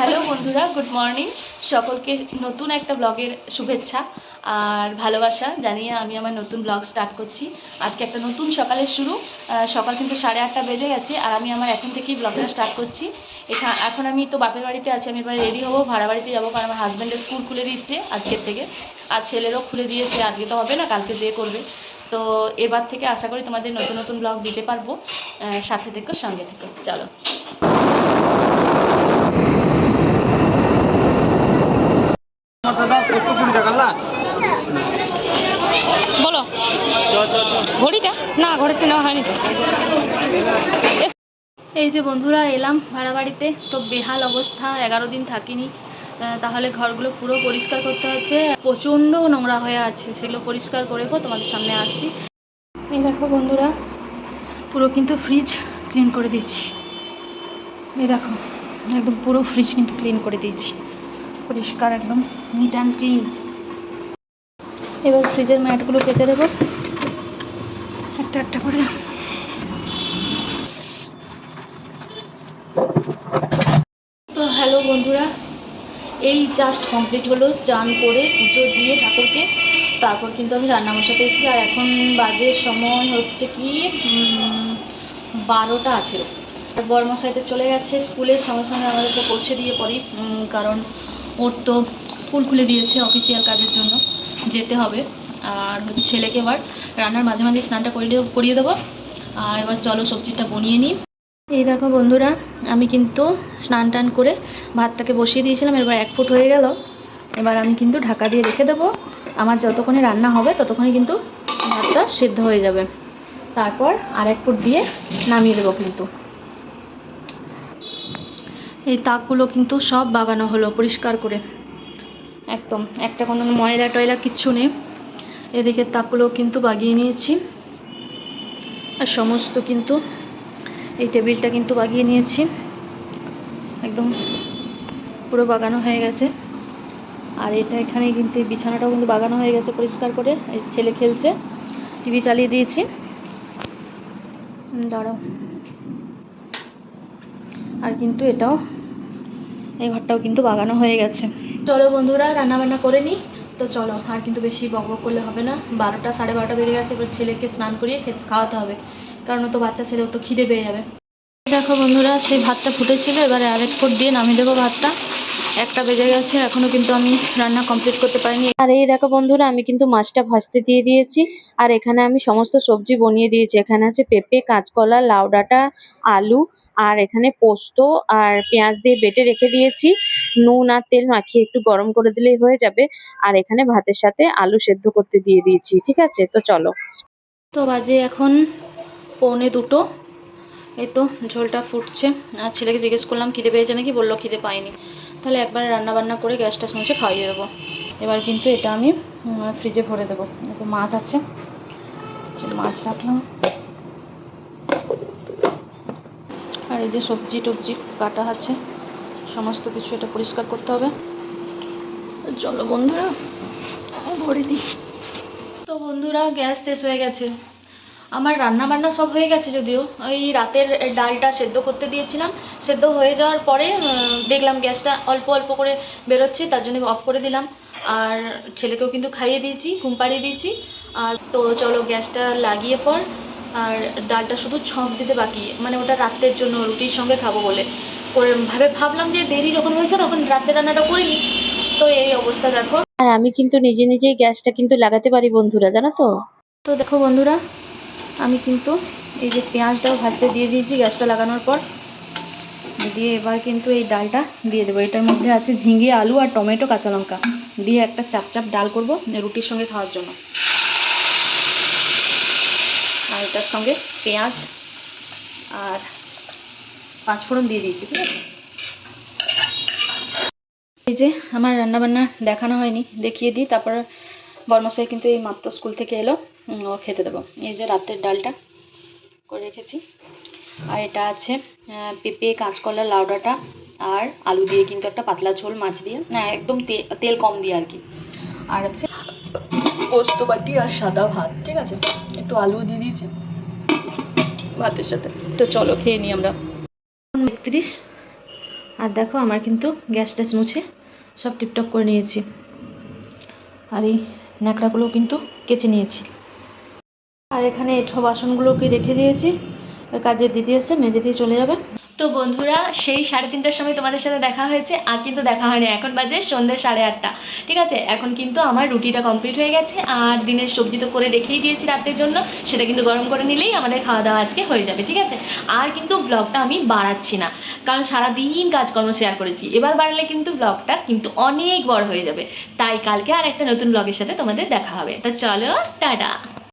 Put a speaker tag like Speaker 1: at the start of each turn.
Speaker 1: Hello বন্ধুরা, good morning. সকলকে নতুন একটা ব্লগের শুভেচ্ছা আর ভালোবাসা জানিয়ে আমি আমার নতুন ব্লগ স্টার্ট করছি। আজকে একটা নতুন সকালের শুরু। সকাল কিন্তু সাড়ে আটটা বেজে গেছে আর আমি আমার এখন থেকেই ব্লগটা স্টার্ট করছি। এখা এখন আমি তো বাপের বাড়িতে আছি, আমি এবার রেডি হব, ভাড়া বাড়িতে যাব কারণ আমার হাজব্যান্ডের স্কুল খুলে দিচ্ছে আজকের থেকে। আর ছেলেরও খুলে দিয়েছে, আজকে তো হবে না, কালকে দিয়ে করবে। তো এবার থেকে আশা করি তোমাদের নতুন নতুন ব্লগ দিতে পারব। সাথে থেকো, সঙ্গে থেকো। চলো
Speaker 2: দাদা একশো কুড়ি টাকা না
Speaker 3: বলো ঘড়িটা না ঘড়িটা নেওয়া হয়নি তো
Speaker 1: এই যে বন্ধুরা এলাম ভাড়া বাড়িতে তো বেহাল অবস্থা, এগারো দিন থাকিনি। তাহলে ঘরগুলো পুরো পরিষ্কার করতে হচ্ছে। প্রচণ্ড নোংরা হয়ে আছে, সেগুলো পরিষ্কার করে তোমাদের সামনে আসছি। এই দেখো বন্ধুরা, পুরো কিন্তু ফ্রিজ ক্লিন করে দিচ্ছি এই দেখো, একদম পুরো ফ্রিজ কিন্তু ক্লিন করে দিয়েছি। পরিষ্কার, একদম নিট অ্যান্ড ক্লিন এবার ফ্রিজের ম্যাটগুলো পেতে দেবো। একটা একটা করে তো হ্যালো বন্ধুরা, এই জাস্ট কমপ্লিট হলো, চান করে পুজো দিয়ে ঠাকুরকে, তারপর কিন্তু আমি রান্না বসাতে এসেছি। আর এখন বাজে সময় হচ্ছে কি বারোটা আঠেরো। বর্মশাইতে চলে গেছে স্কুলের সঙ্গে সঙ্গে আমাদেরকে পৌঁছে দিয়ে পড়ি কারণ ওর তো স্কুল খুলে দিয়েছে অফিসিয়াল কাজের জন্য, যেতে হবে। আর ছেলেকে এবার রান্নার মাঝে মাঝে স্নানটা করিয়ে করিয়ে দেবো। আর এবার চলো সবজিটা বনিয়ে নিই। এই দেখো বন্ধুরা, আমি কিন্তু স্নান টান করে ভাতটাকে বসিয়ে দিয়েছিলাম, এবার এক ফুট হয়ে গেল। এবার আমি কিন্তু ঢাকা দিয়ে রেখে দেবো। আমার যতক্ষণে রান্না হবে, ততক্ষণে কিন্তু ভাতটা সিদ্ধ হয়ে যাবে। তারপর আর এক ফুট দিয়ে নামিয়ে দেবো কিন্তু। এই তাকগুলো কিন্তু সব বাগানো হলো পরিষ্কার করে। একদম, একটা কোনো ময়লা টয়লা কিচ্ছু নেই। এদিকে তাকগুলো কিন্তু বাগিয়ে নিয়েছি। আর সমস্ত কিন্তু এই টেবিলটা কিন্তু বাগিয়ে নিয়েছি। একদম পুরো বাগানো হয়ে গেছে। আর এটা এখানে কিন্তু বিছানাটাও কিন্তু বাগানো হয়ে গেছে পরিষ্কার করে। এই ছেলে খেলছে। টিভি চালিয়ে দিয়েছি। দাঁড়াও। আর কিন্তু এটাও এই ঘরটাও কিন্তু বাগানো হয়ে গেছে। চলো বন্ধুরা, রান্নাবান্না করে নিই। তো চলো, আর কিন্তু বেশি বক করলে হবে না। বারোটা, সাড়ে বারোটা বেজে গেছে। এবার ছেলেকে স্নান করিয়ে খেতে খাওয়াতে হবে। কারণ তো বাচ্চা ছেলে তো খিদে পেয়ে যাবে। দেখো বন্ধুরা, সেই ভাতটা ফুটেছিল, এবারে আরেক ফুট দিয়ে নামিয়ে দেবো ভাতটা। একটা বেজে গেছে, এখনও কিন্তু আমি রান্না কমপ্লিট করতে পারিনি।
Speaker 3: আর এই দেখো বন্ধুরা, আমি কিন্তু মাছটা ভাজতে দিয়ে দিয়েছি, আর এখানে আমি সমস্ত সবজি বনিয়ে দিয়েছি। এখানে আছে পেঁপে, কাঁচকলা, লাউ ডাঁটা, আলু, আর এখানে পোস্ত আর পেঁয়াজ দিয়ে বেটে রেখে দিয়েছি। নুন আর তেল মাখিয়ে একটু গরম করে দিলেই হয়ে যাবে। আর এখানে ভাতের সাথে আলু সেদ্ধ করতে দিয়ে দিয়েছি, ঠিক আছে? তো চলো।
Speaker 1: তো বাজে এখন পৌনে দুটো। এই তো ঝোলটা ফুটছে। আর ছেলেকে জিজ্ঞেস করলাম, খিদে পেয়েছে নাকি? বলল, খিদে পাইনি। তাহলে একবার রান্না বান্না করে গ্যাসটা মুছে খাইয়ে দেবো। এবার কিন্তু এটা আমি ফ্রিজে ভরে দেবো। তো মাছ আছে। মাছ রাখলাম। আর এই যে সবজি টবজি কাটা আছে। সমস্ত কিছু এটা পরিষ্কার করতে হবে। চলো বন্ধুরা, ভরে দিই। তো বন্ধুরা, গ্যাস শেষ হয়ে গেছে। আমার রান্না বান্না সব হয়ে গেছে যদিও। ওই রাতের ডালটা সেদ্ধ করতে দিয়েছিলাম। সেদ্ধ হয়ে যাওয়ার পরে দেখলাম গ্যাসটা অল্প অল্প করে বেরোচ্ছে তার জন্য অফ করে দিলাম। আর ছেলেকেও কিন্তু খাইয়ে দিয়েছি ঘুম পাড়িয়ে দিয়েছি। আর তো চলো গ্যাসটা লাগিয়ে পর আর ডালটা শুধু ছক দিতে বাকি মানে ওটা রাত্রের জন্য রুটির সঙ্গে খাব বলে। করে ভাবে ভাবলাম যে দেরি যখন হয়েছে তখন রাতের রান্নাটা করিনি। তো এই অবস্থা দেখো।
Speaker 3: আর আমি কিন্তু নিজে নিজেই গ্যাসটা কিন্তু লাগাতে পারি বন্ধুরা জানো তো?
Speaker 1: তো দেখো বন্ধুরা আমি কিন্তু এই যে পেঁয়াজটাও ভাজতে দিয়ে দিয়েছি গ্যাসটা লাগানোর পর। দিয়ে এবার কিন্তু এই ডালটা দিয়ে দেবো। এটার মধ্যে আছে ঝিঙে, আলু আর টমেটো, কাঁচা লঙ্কা। দিয়ে একটা চাপ চাপ ডাল করব রুটির সঙ্গে খাওয়ার জন্য। আর এটার সঙ্গে পেঁয়াজ আর পাঁচফোড়ন দিয়ে দিয়েছি, ঠিক আছে? এই যে আমার রান্নাবান্না দেখানো হয়নি, দেখিয়ে দিই। তারপর বর্মশাই কিন্তু এই মাত্র স্কুল থেকে এলো। ও খেতে দেবো। এই যে রাতের ডালটা করে রেখেছি। আর এটা আছে পেঁপে, কাঁচকলা লাউ ডাঁটা আর আলু দিয়ে কিন্তু একটা পাতলা ঝোল মাছ দিয়ে। না, একদম তেল কম দিয়ে আর কি। আর আছে পোস্ত বাটি আর সাদা ভাত, ঠিক আছে? একটু আলু দিয়ে দিয়েছি ভাতের সাথে। তো চলো খেয়ে নিই আমরা। একত্রিশ। আর দেখো, আমার কিন্তু গ্যাস ট্যাস মুছে সব টিপটপ করে নিয়েছি। আর এই ন্যাকড়াগুলো কিন্তু কেচে নিয়েছি। আর এখানে এঁঠো বাসনগুলোকে রেখে দিয়েছি? কাজের দিদি এসে দিয়ে চলে যাবে তো বন্ধুরা, সেই সাড়ে তিনটার সময় তোমাদের সাথে দেখা হয়েছে, আর কিন্তু দেখা হয়নি। এখন বাজে সন্ধ্যে সাড়ে আটটা। ঠিক আছে? এখন কিন্তু আমার রুটিটা কমপ্লিট হয়ে গেছে, আর দিনের সবজি তো করে রেখেই দিয়েছি রাতের জন্য। সেটা কিন্তু গরম করে নিলেই আমাদের খাওয়া দাওয়া আজকে হয়ে যাবে, ঠিক আছে? আর কিন্তু ব্লগটা আমি বাড়াচ্ছি না, কারণ সারাদিন কাজকর্ম শেয়ার করেছি। এবার বাড়লে কিন্তু ব্লগটা কিন্তু অনেক বড় হয়ে যাবে। তাই কালকে আর একটা নতুন ব্লগের সাথে তোমাদের দেখা হবে। তা চলো, টাটা!